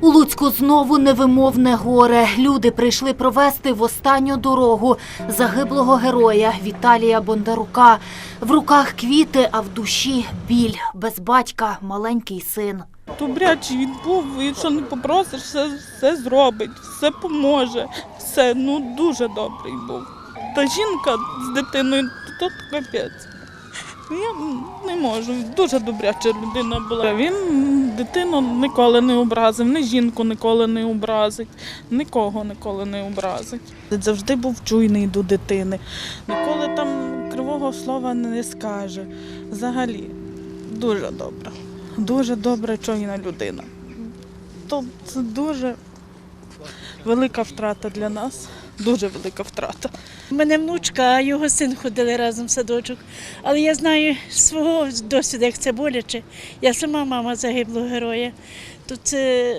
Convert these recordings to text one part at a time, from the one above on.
У Луцьку знову невимовне горе. Люди прийшли провести в останню дорогу загиблого героя Віталія Бондарука. В руках квіти, а в душі біль. Без батька маленький син. Добрячий він був, і що не попросиш, все, все зробить, все поможе. Все, ну дуже добрий був. Та жінка з дитиною, то капець. Я не можу, дуже добряча людина була. Він дитину ніколи не образив, ні жінку ніколи не образить, нікого ніколи не образить. Завжди був чуйний до дитини, ніколи там кривого слова не скаже. Взагалі, дуже добре. Дуже добре чуйна людина. То це дуже велика втрата для нас. Дуже велика втрата. У мене внучка, а його син ходили разом в садочок. Але я знаю свого досвіду, як це боляче. Я сама мама загиблого героя. То це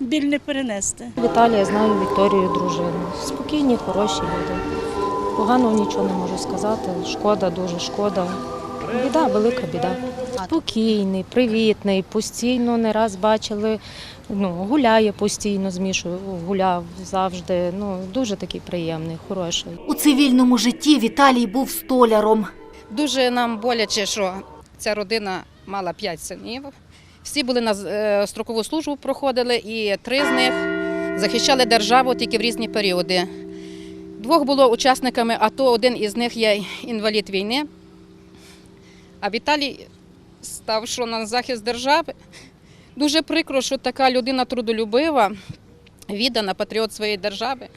біль не перенести. Віталія знаю Вікторію дружину. Спокійні, хороші люди. Поганого нічого не можу сказати. Шкода, дуже шкода. Біда, велика біда. Спокійний, привітний, постійно не раз бачили. Ну, гуляє постійно з Мішою, гуляв завжди. Ну, дуже такий приємний, хороший. У цивільному житті Віталій був столяром. Дуже нам боляче, що ця родина мала п'ять синів. Всі були на е, строкову службу проходили, і три з них захищали державу тільки в різні періоди. Двох було учасниками АТО, один із них є інвалід війни. А Віталій став що на захист держави. Дуже прикро, що така людина трудолюбива, віддана патріот своєї держави.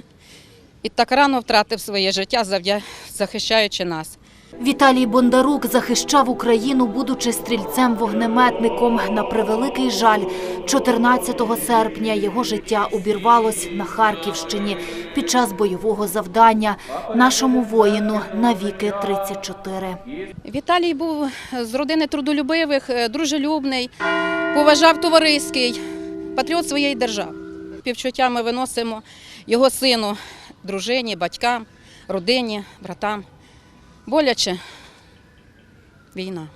І так рано втратив своє життя, захищаючи нас. Віталій Бондарук захищав Україну, будучи стрільцем-вогнеметником. На превеликий жаль, 14 серпня його життя обірвалось на Харківщині під час бойового завдання. Нашому воїну навіки 34. Віталій був з родини трудолюбивих, е, дружелюбний, поважав товариський, патріот своєї держави. Півчуття ми виносимо його сину, дружині, батькам, родині, братам. Боляче війна.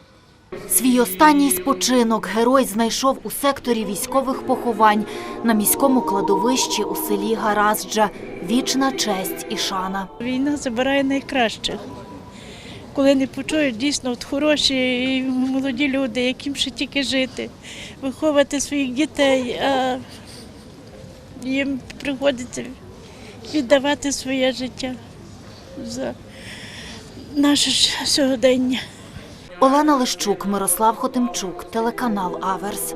Свій останній спочинок герой знайшов у секторі військових поховань на міському кладовищі у селі Гаразджа. Вічна честь і шана. Війна забирає найкращих. Коли не почують дійсно от хороші і молоді люди, яким ще тільки жити, виховувати своїх дітей, а їм приходиться віддавати своє життя за наше ж сьогодення. Олена Лищук, Мирослав Хотимчук, телеканал Аверс.